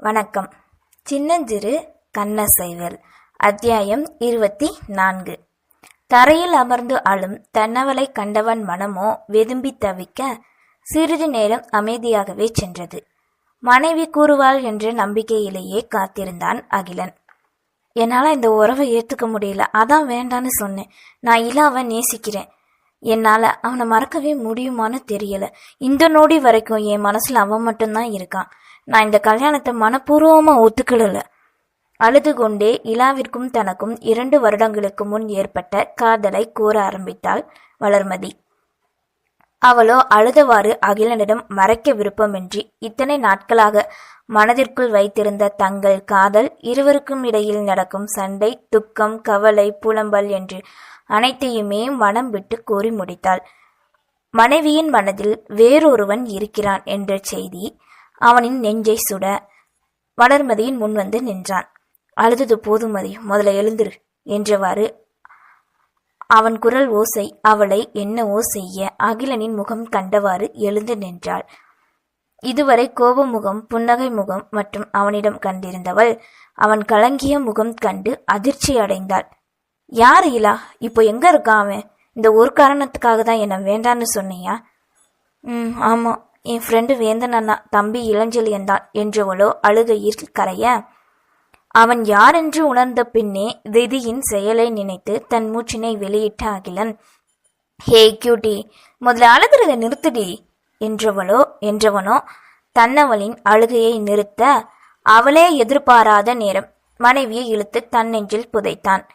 வணக்கம். சின்னஞ்சிறு கண்ணசைவல் அத்தியாயம் இருபத்தி நான்கு தரையில் அமர்ந்து அழும் தன்னவளை கண்டவன் மனமோ வெதும்பி தவிக்க சிறிது நேரம் அமைதியாகவே சென்றது. மனைவி கூறுவாள் என்ற நம்பிக்கையிலேயே காத்திருந்தான் அகிலன். என்னால் இந்த உறவை ஏற்றுக்க முடியல. அதான் வேண்டான்னு சொன்னேன். நான் இலாவை நேசிக்கிறேன். என்னால் அவனை மறக்கவே முடியுமான்னு தெரியல. இந்த நொடி வரைக்கும் என் மனசில் அவன் மட்டும்தான் இருக்கான். நான் இந்த கல்யாணத்தை மனப்பூர்வமாக ஒத்துக்கிடல அழுது கொண்டே இலாவிற்கும் தனக்கும் இரண்டு வருடங்களுக்கு முன் ஏற்பட்ட காதலை கூற ஆரம்பித்தாள் வளர்மதி. அவளோ அழுதவாறு அகிலனிடம் மறைக்க விருப்பமின்றி இத்தனை நாட்களாக மனதிற்குள் வைத்திருந்த தங்கள் காதல் இருவருக்கும் இடையில் நடக்கும் சண்டை துக்கம் கவலை புலம்பல் என்று அனைத்தையுமே மனம் விட்டு கூறி முடித்தாள். மனைவியின் மனதில் வேறொருவன் இருக்கிறான் என்ற செய்தி அவனின் நெஞ்சை சுட. வளர்மதியின் முன் வந்து நின்றான். அழுதது போதுமதி முதல்ல எழுந்திரு என்றவாறு அவன் குரல் ஓசை அவளை என்னவோ செய்ய அகிலனின் முகம் கண்டவாறு எழுந்து நின்றாள். இதுவரை கோப முகம் புன்னகை முகம் மற்றும் அவனிடம் கண்டிருந்தவள். அவன் கலங்கிய முகம் கண்டு அதிர்ச்சி அடைந்தாள். யார் இலா? இப்போ எங்க இருக்கான் அவன்? இந்த ஒரு காரணத்துக்காக தான் என்ன வேண்டான்னு சொன்னியா? ம் ஆமாம் என் ஃப்ரெண்டு வேந்தன் அண்ணா தம்பி இளஞ்செழியன் தான் என்றவளோ அழுகையில் கரைய அவன் யாரென்று உணர்ந்த பின்னே திதியின் செயலை நினைத்து தன் மூச்சினை வெளியிட்ட அகிலன் ஹே கியூட்டி முதல்ல அழுகிறத நிறுத்துடி என்றவளோ என்றவனோ தன்னவளின் அழுகையை நிறுத்த அவளே எதிர்பாராத நேரம் மனைவியை இழுத்து தன் நெஞ்சில் புதைத்தான்.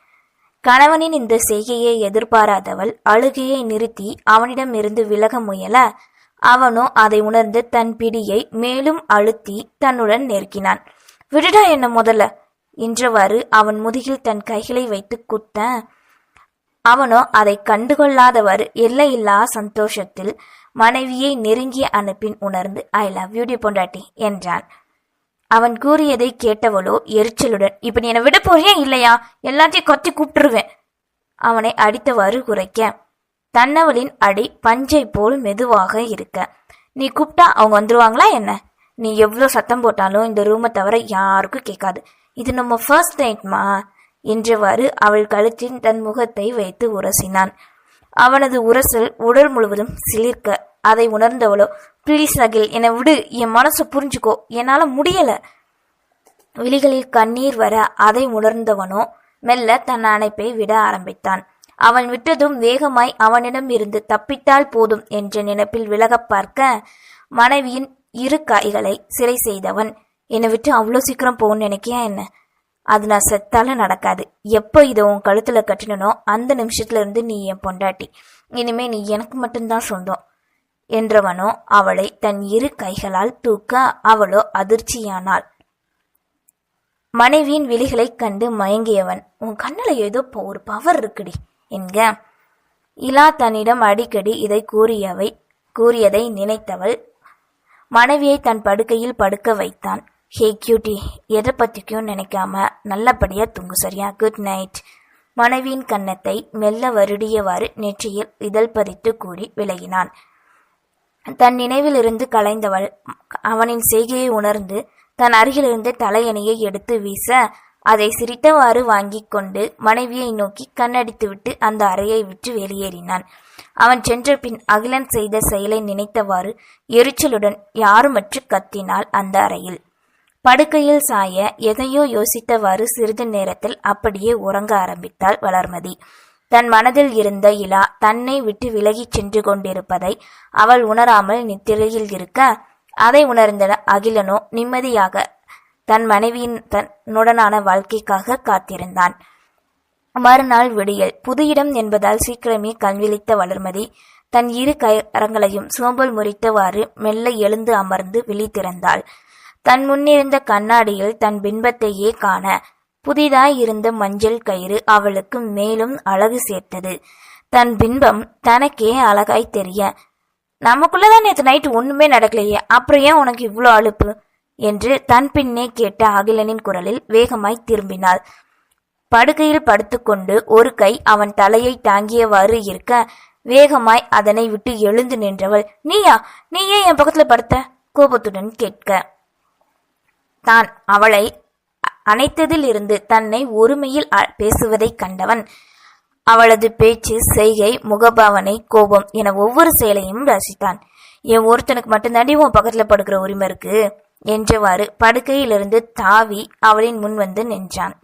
கணவனின் இந்த செய்கையை எதிர்பாராதவள் அழுகையை நிறுத்தி அவனிடமிருந்து விலக முயல அவனோ அதை உணர்ந்து தன் பிடியை மேலும் அழுத்தி தன்னுடன் நெருக்கினான். விடுடா என்ன முதல்ல என்றவாறு அவன் முதுகில் தன் கைகளை வைத்து குத்த. அவனோ அதை கண்டுகொள்ளாதவாறு எல்லையில்லா சந்தோஷத்தில் மனைவியை நெருங்கிய அனுப்பின் உணர்ந்து ஐ லவ் யூ டி பொண்டாட்டி என்றான். அவன் கூறியதை கேட்டவளோ எரிச்சலுடன் இப்ப நீ என்னை விட போறியா இல்லையா? எல்லாத்தையும் கொத்தி கூப்பிட்டுருவேன். அவனை அடித்தவாறு குறைக்க தன்னவளின் அடி பஞ்சை போல் மெதுவாக இருக்க. நீ கூப்பிட்டா அவங்க வந்துருவாங்களா என்ன? நீ எவ்வளோ சத்தம் போட்டாலும் இந்த ரூமை தவிர யாருக்கும் கேட்காது. இது நம்ம ஃபர்ஸ்ட் நைட்மா என்றவாறு அவள் கழுத்தில் தன் முகத்தை வைத்து உரசினான். அவனது உரசல் உடல் முழுவதும் சிலிர்க்க. அதை உணர்ந்தவளோ ப்ளீஸ் அகில் என்னை விடு. என் மனசை புரிஞ்சுக்கோ. என்னால் முடியல. விழிகளில் கண்ணீர் வர அதை உணர்ந்தவனோ மெல்ல தன் அணைப்பை விட ஆரம்பித்தான். அவன் விட்டதும் வேகமாய் அவனிடம் இருந்து தப்பித்தால் போதும் என்ற நினைப்பில் விலகப் பார்க்க மனைவியின் இரு கைகளை சிறை செய்தவன். என்னை விட்டு அவ்வளோ சீக்கிரம் போகணும்னு நினைக்கியா என்ன? அது நான் செத்தாலும் நடக்காது. எப்போ இதை உன் கழுத்துல கட்டினனோ அந்த நிமிஷத்துல இருந்து நீ என் பொண்டாட்டி. இனிமே நீ எனக்கு மட்டும்தான் சொந்தம் என்றவனோ அவளை தன் இரு கைகளால் தூக்க அவளோ அதிர்ச்சியானாள். மனைவியின் விழிகளைக் கண்டு மயங்கியவன். உன் கண்ணுல ஏதோ ப- ஒரு பவர் இருக்குடி. என்க. இலா தன்னிடம் அடிக்கடி இதை கூறியவை கூறியதை நினைத்தவள் மனைவியை தன் படுக்கையில் படுக்க வைத்தான். ஹே கியூட்டி எதை பற்றிக்கும் நினைக்காம நல்லபடியா தூங்கு சரியா? Good night. மனைவியின் கன்னத்தை மெல்ல வருடியவாறு நெற்றியில் இதழ் பதித்து கூறி விலகினான். தன் நினைவிலிருந்து கலைந்தவள் அவனின் செய்கையை உணர்ந்து தன் அருகிலிருந்து தலையணையை எடுத்து வீச அதை சிரித்தவாறு வாங்கிக் கொண்டு மனைவியை நோக்கி கண்ணடித்துவிட்டு அந்த அறையை விட்டு வெளியேறினான். அவன் சென்ற பின் அகிலன் செய்த செயலை நினைத்தவாறு எரிச்சலுடன் யாருமற்று கத்தினாள் அந்த அறையில். படுக்கையில் சாய எதையோ யோசித்தவாறு சிறிது நேரத்தில் அப்படியே உறங்க ஆரம்பித்தாள் வளர்மதி. தன் மனதில் இருந்த இலா தன்னை விட்டு விலகிச் சென்று கொண்டிருப்பதை அவள் உணராமல் நித்திரையில் இருக்க அதை உணர்ந்த அகிலனோ நிம்மதியாக தன் மனைவியின் தன்னுடனான வாழ்க்கைக்காக காத்திருந்தான். மறுநாள் விடியல். புது இடம் என்பதால் சீக்கிரமே கண்விழித்த வளர்மதி தன் இரு கரங்களையும் சோம்பல் முறித்தவாறு மெல்ல எழுந்து அமர்ந்து விழித்திறந்தாள் தன் முன்னிருந்த கண்ணாடியில் தன் பின்பத்தையே காண புதிதாய் இருந்த மஞ்சள் கயிறு அவளுக்கு மேலும் அழகு சேர்த்தது. தன் பின்பம் தனக்கே அழகாய் தெரிய நமக்குள்ளதான் நேற்று நைட்டு ஒண்ணுமே நடக்கலையே அப்புறம் ஏன் உனக்கு இவ்வளோ அழுப்பு என்று தன் பின்னே கேட்ட அகிலனின் குரலில் வேகமாய் திரும்பினாள். படுக்கையில் படுத்துக்கொண்டு ஒரு கை அவன் தலையை தாங்கியவாறு இருக்க வேகமாய் அதனை விட்டு எழுந்து நின்றவள். நீயா? நீ ஏன் என் பக்கத்துல படுத்த? கோபத்துடன் கேட்க. தான் அவளை அ- அணைத்ததிலிருந்து தன்னை ஒருமையில் அ- கண்டவன். அவளது பேச்சு செய்கை முகபாவனை கோபம் என ஒவ்வொரு செயலையும் ரசித்தான். என் ஒருத்தனுக்கு மட்டும்தாண்டி உன் பக்கத்துல படுக்கிற உரிமை இருக்கு. என்றவாறு படுக்கையிலிருந்து தாவி அவளின் முன் வந்து நின்றான்.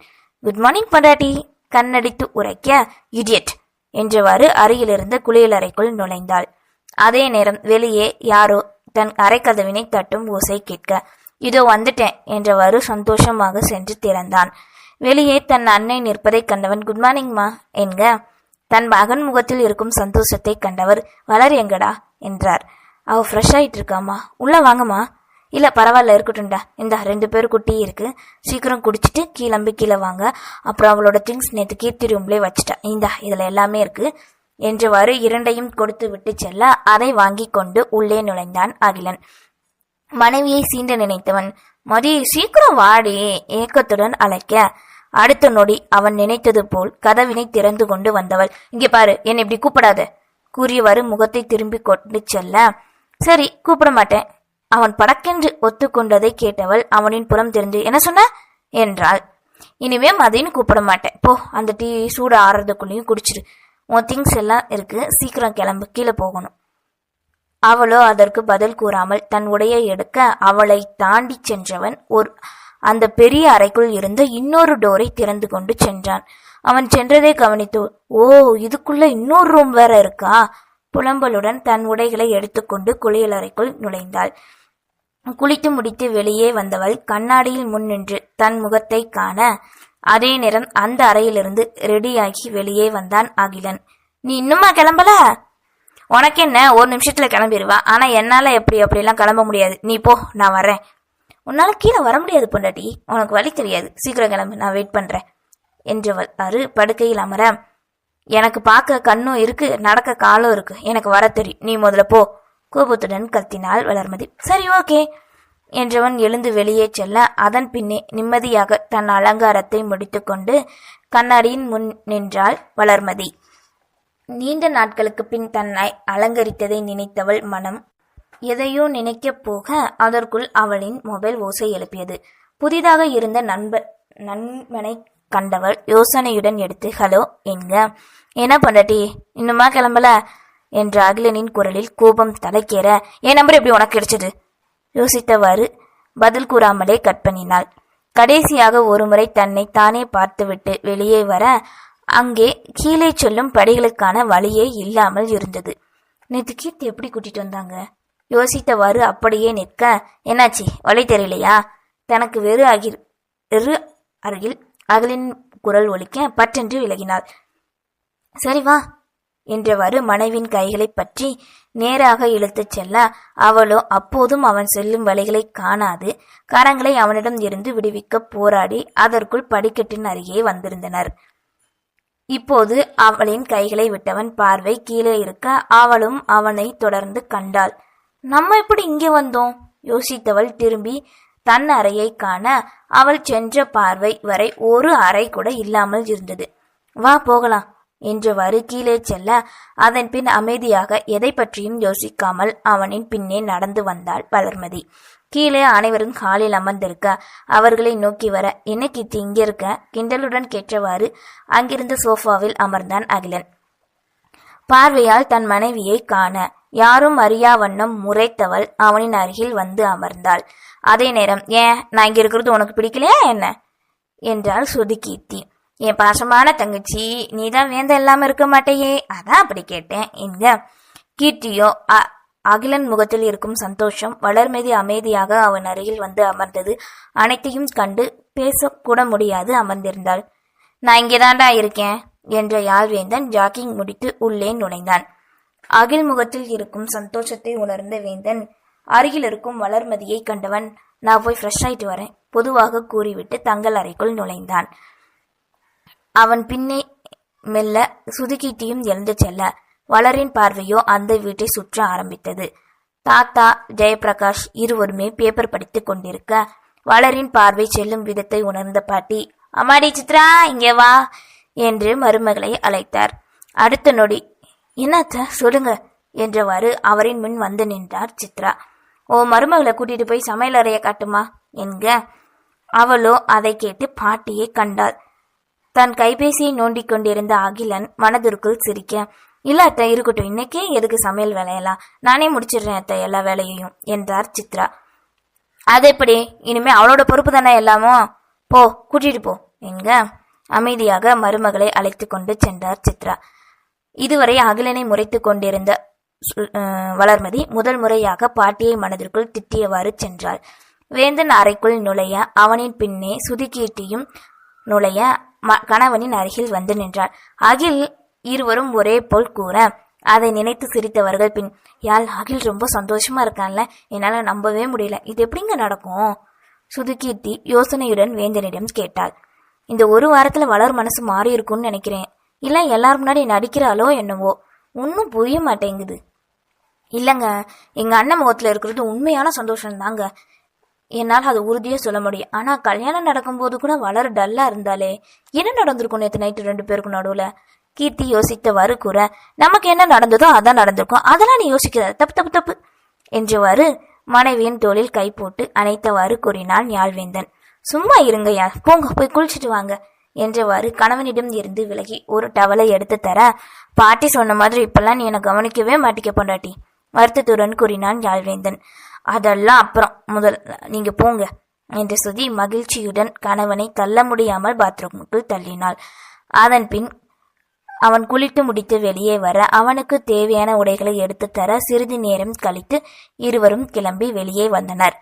Good morning பண்டாட்டி. கண்ணடித்து உரைக்க இடியட் என்றவாறு அருகிலிருந்து குளியலறைக்குள் நுழைந்தாள். அதே நேரம் வெளியே யாரோ தன் அரைக்கதவினை தட்டும் ஓசை கேட்க இதோ வந்துட்டேன் என்றவாறு சந்தோஷமாக சென்று திறந்தான். வெளியே தன் அன்னை நிற்பதைக் கண்டவன் குட் மார்னிங்மா என்க தன் மகன் முகத்தில் இருக்கும் சந்தோஷத்தை கண்டவர் வளர் எங்கடா? என்றார். அவ ஃப்ரெஷ் ஆயிட்டு இருக்காமா உள்ள வாங்கம்மா. இல்ல பரவாயில்ல இருக்கட்டும்டா. இந்த ரெண்டு பேர் குட்டி இருக்கு. சீக்கிரம் குடிச்சிட்டு கீழம்பி கீழே வாங்க. அப்புறம் அவளோட திங்ஸ் நேற்று கீர்த்தி ரூம்லேயே வச்சுட்டா. இந்தா இதுல எல்லாமே இருக்கு. என்றவாறு இரண்டையும் கொடுத்து விட்டு செல்ல அதை வாங்கி கொண்டு உள்ளே நுழைந்தான் அகிலன். மனைவியை சீண்ட நினைத்தவன் மதி சீக்கிரம் வாடி ஏக்கத்துடன் அழைக்க. அடுத்த நொடி அவன் நினைத்தது போல் கதவினை திறந்து கொண்டு வந்தவள். இங்கே பாரு என்னை இப்படி கூப்பிடாத. கூறியவாறு முகத்தை திரும்பி கொண்டு செல்ல. சரி கூப்பிட மாட்டேன். அவன் படக்கென்று ஒத்துக்கொண்டதை கேட்டவள் அவனின் புறம் தெரிந்து என்ன சொன்ன? என்றாள். இனிமே மதின்னு கூப்பிட மாட்டேன். போ அந்த டீ சூடு ஆறுறதுக்குள்ளேயும் குடிச்சிரு. உன் திங்ஸ் எல்லாம் இருக்கு. சீக்கிரம் கிளம்பு. கீழே போகணும். அவளோ அதற்கு பதில் கூறாமல் தன் உடையை எடுக்க அவளை தாண்டி சென்றவன் ஒரு அந்த பெரிய அறைக்குள் இருந்த இன்னொரு டோரை திறந்து கொண்டு சென்றான். அவன் சென்றதை கவனித்து ஓ இதுக்குள்ள இன்னொரு ரூம் வேற இருக்கா? புலம்பலுடன் தன் உடைகளை எடுத்துக்கொண்டு குளியலறைக்குள் நுழைந்தாள். குளித்து முடித்து வெளியே வந்தவள் கண்ணாடியில் முன் நின்று தன் முகத்தை காண அதே நேரம் அந்த அறையிலிருந்து ரெடியாகி வெளியே வந்தான் அகிலன். நீ இன்னுமா கிளம்பல? உனக்கு என்ன ஒரு நிமிஷத்துல கிளம்பிடுவா ஆனா என்னால எப்படி அப்படிலாம் கிளம்ப முடியாது. நீ போ நான் வரேன் உன்னால கீழே வர முடியாது பொண்டாட்டி. உனக்கு வழி தெரியாது. சீக்கிரம் கிளம்பு. நான் வெயிட் பண்றேன். என்றவள் அரு படுக்கையில் அமர எனக்கு பார்க்க கண்ணும் இருக்கு. நடக்க காலும் இருக்கு. எனக்கு வர தெரியும். நீ முதல்ல போ. கோபத்துடன் கத்தினாள் வளர்மதி சரி ஓகே என்றவன் எழுந்து வெளியே செல்ல அதன் பின்னே நிம்மதியாக தன் அலங்காரத்தை முடித்துக்கொண்டு கண்ணாடியின் முன் நின்றாள் வளர்மதி. நீண்ட நாட்களுக்கு பின் தன்னை அலங்கரித்ததை நினைத்தவள் மனம் எதையோ நினைக்கப் போக அதற்குள் அவளின் மொபைல் ஓசை எழுப்பியது. புதிதாக இருந்த நண்ப நண்பனை கண்டவள் யோசனையுடன் எடுத்து ஹலோ எங்க? என்ன பண்ணட்டி இன்னுமா கிளம்பல? என்ற அகிலனின் குரலில் கோபம் தலைக்கேற என் நம்பர் எப்படி உனக்கு கிடைச்சது? யோசித்தவாறு பதில் கூறாமலே கட் பண்ணினாள். கடைசியாக ஒருமுறை தன்னை தானே பார்த்துவிட்டு வெளியே வர அங்கே கீழே செல்லும் படிகளுக்கான வழியே இல்லாமல் இருந்தது. நேற்று கீர்த்தி எப்படி கூட்டிட்டு வந்தாங்க? யோசித்தவாறு அப்படியே நிற்க என்னாச்சு வழி தெரியலையா? தனக்கு வெறு அகில் வெறு அருகில் அகலின் குரல் ஒலிக்க பற்றென்று விலகினாள். சரி வா. என்றவாறு மனைவின் கைகளை பற்றி நேராக இழுத்துச் செல்ல அவளோ அப்போதும் அவன் செல்லும் வழிகளை காணாது. கரங்களை அவனிடம் இருந்து விடுவிக்க போராடி அதற்குள் படிக்கட்டின் அருகே வந்திருந்தனர். இப்போது அவளின் கைகளை விட்டவன் பார்வை கீழே இருக்க அவளும் அவனை தொடர்ந்து கண்டாள். நம்ம எப்படி இங்கே வந்தோம்? யோசித்தவள் திரும்பி தன் அறையை காண அவள் சென்ற பார்வை வரை ஒரு அறை கூட இல்லாமல் இருந்தது. வா போகலாம். என்றவாறு கீழே செல்ல அதன் பின் அமைதியாக எதை பற்றியும் யோசிக்காமல் அவனின் பின்னே நடந்து வந்தாள் வளர்மதி. கீழே அனைவரும் காலில் அமர்ந்திருக்க அவர்களை நோக்கி வர என்ன கீர்த்தி இங்க இருக்க கிண்டலுடன் கேட்டவாறு அங்கிருந்த சோஃபாவில் அமர்ந்தான் அகிலன். பார்வையால் தன் மனைவியை காண யாரும் அறியா வண்ணம் முறைத்தவள் அவனின் அருகில் வந்து அமர்ந்தாள். அதே நேரம் ஏன் நான் இங்க இருக்கிறது உனக்கு பிடிக்கலையா என்ன என்றாள் சுதுகீர்த்தி என் பாசமான தங்கச்சி நீதான் வேந்த இல்லாம இருக்க மாட்டேயே. அதான் அப்படி கேட்டேன். என்க கீர்த்தியோ அ- அகிலன் முகத்தில் இருக்கும் சந்தோஷம் வளர்மதி அமைதியாக அவன் அருகில் வந்து அமர்ந்தது. அனைத்தையும் கண்டு பேசக்கூட முடியாது அமர்ந்திருந்தாள். நான் இங்கேதான்டா இருக்கேன் என்ற யாழ்வேந்தன் ஜாக்கிங் முடித்து உள்ளே நுழைந்தான். அகில் முகத்தில் இருக்கும் சந்தோஷத்தை உணர்ந்த வேந்தன் அருகில் இருக்கும் வளர்மதியை கண்டவன். நான் போய் ஃப்ரெஷ் ஆயிட்டு வரேன் பொதுவாக கூறிவிட்டு தங்கள் அறைக்குள் நுழைந்தான். அவன் பின்னே மெல்ல சுதுக்கிட்டியும் எழுந்து செல்ல. வளரின் பார்வையோ அந்த வீட்டை சுற்ற ஆரம்பித்தது. தாத்தா ஜெயபிரகாஷ் இருவருமே பேப்பர் படித்துக் கொண்டிருக்க வளரின் பார்வை செல்லும் விதத்தை உணர்ந்த பாட்டி அம்மாடி சித்ரா இங்கே வா என்று மருமகளை அழைத்தார். அடுத்த நொடி என்னத்த சொல்லுங்க என்றவாறு அவரின் முன் வந்து நின்றார் சித்ரா. ஓ மருமகளை கூட்டிட்டு போய் சமையல் அறைய காட்டுமா? என்க. அவளோ அதை கேட்டு பாட்டியை கண்டாள். தன் கைபேசியை நோண்டிக் கொண்டிருந்த அகிலன் மனதிற்குள் சிரிக்க இல்ல அத்தை இருக்கட்டும். இன்னைக்கே எதுக்கு சமையல் வேலையெல்லாம்? நானே முடிச்சிடுறேன் அத்தை எல்லா வேலையையும் என்றார் சித்ரா. அது எப்படி? இனிமே அவளோட பொறுப்பு தானே எல்லாமோ? போ கூட்டிட்டு போ. என்க அமைதியாக மருமகளை அழைத்து கொண்டு சென்றார் சித்ரா. இதுவரை அகிலனை முறைத்து கொண்டிருந்த வளர்மதி முதல் முறையாக பாட்டியை மனதிற்குள் திட்டியவாறு சென்றாள். வேந்தன் அறைக்குள் நுழைய அவனின் பின்னே சுதுக்கீட்டியும் நுழைய ம- கணவனின் அருகில் வந்து நின்றாள். அகில் இருவரும் ஒரே போல் கூற அதை நினைத்து சிரித்தவர்கள் பின் யாழ் அகில் ரொம்ப சந்தோஷமா இருக்கான்ல? என்னால நம்பவே முடியல. இது எப்படிங்க நடக்கும்? சுதுகீர்த்தி யோசனையுடன் வேந்தனிடம் கேட்டாள். இந்த ஒரு வாரத்துல வளர் மனசு மாறி இருக்கும்னு நினைக்கிறேன். இல்ல எல்லாரும் முன்னாடி நடிக்கிறாளோ என்னவோ? ஒன்றும் புரிய மாட்டேங்குது. இல்லைங்க எங்க அண்ணன் முகத்துல இருக்கிறது உண்மையான சந்தோஷம் தாங்க என்னால் அது உறுதியாக சொல்ல முடியும். ஆனால் கல்யாணம் நடக்கும்போது கூட வளர டல்லா இருந்தாலே என்ன நடந்திருக்கும் நேற்று நைட்டு ரெண்டு பேருக்கும் நடுவில்? கீர்த்தி யோசித்தவாறு கூற நமக்கு என்ன நடந்ததோ அதான் நடந்திருக்கும். அதெல்லாம் நீ யோசிக்காத. தப்பு தப்பு தப்பு. என்றவாறு மனைவியின் தோளில் கை போட்டு அணைத்தவாறு கூறினான் யாழ்வேந்தன் சும்மா இருங்கய்யா. போங்க போய் குளிச்சுட்டு வாங்க. என்றவாறு கணவனிடம் இருந்து விலகி ஒரு டவலை எடுத்து தர பாட்டி சொன்ன மாதிரி இப்பெல்லாம் நீ என்னை கவனிக்கவே மாட்டிக்க பொண்டாட்டி. வருத்தத்துடன் கூறினான் யாழ்வேந்தன் அதெல்லாம் அப்புறம். முதல் நீங்க போங்க. என்று சுதி மகிழ்ச்சியுடன் கணவனை தள்ள முடியாமல் பாத்ரூமுக்குள் தள்ளினாள். அதன் பின் அவன் குளித்து முடித்து வெளியே வர அவனுக்கு தேவையான உடைகளை எடுத்து தர சிறிது நேரம் கழித்து இருவரும் கிளம்பி வெளியே வந்தனர்.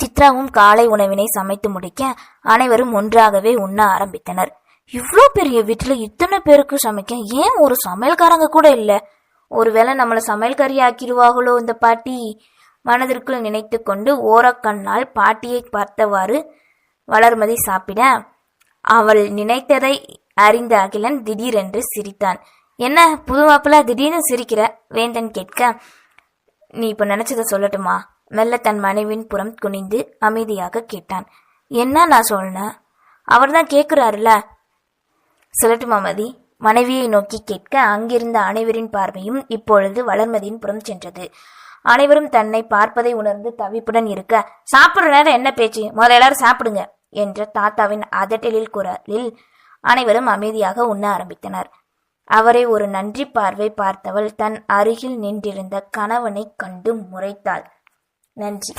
சித்ராவும் காலை உணவினை சமைத்து முடிக்க அனைவரும் ஒன்றாகவே உண்ண ஆரம்பித்தனர். இவ்வளோ பெரிய வீட்டுல இத்தனை பேருக்கு சமைக்க? ஏன் ஒரு சமையல்காரங்க கூட இல்லை? ஒருவேளை நம்மளை சமையல்காரி ஆக்கிடுவாங்களோ இந்த பாட்டி? மனதிற்குள் நினைத்து கொண்டு ஓரக்கண்ணால் பாட்டியை பார்த்தவாறு வளர்மதி சாப்பிட அவள் நினைத்ததை அறிந்த அகிலன் திடீரென்று சிரித்தான். என்ன புது மாப்பிள்ள திடீர்னு சிரிக்கிற? வேந்தன் கேட்க நீ இப்ப நினைச்சத சொல்லட்டுமா? மெல்ல தன் மனைவியின் புறம் குனிந்து அமைதியாக கேட்டான். என்ன நான் சொன்னேன் அவர் தான் கேட்குறாருல சொல்லட்டுமா மதி? மனைவியை நோக்கி கேட்க அங்கிருந்த அனைவரின் பார்வையும் இப்பொழுது வளர்மதியின் புறம் சென்றது. அனைவரும் தன்னை பார்ப்பதை உணர்ந்து தவிப்புடன் இருக்க சாப்பிடுற நேரம் என்ன பேச்சு? முதல்ல எல்லாரும் சாப்பிடுங்க என்ற தாத்தாவின் அதட்டலில் குரலில் அனைவரும் அமைதியாக உண்ண ஆரம்பித்தனர். அவரை ஒரு நன்றி பார்வை பார்த்தவள் தன் அருகில் நின்றிருந்த கணவனைக் கண்டு முறைத்தாள். நன்றி.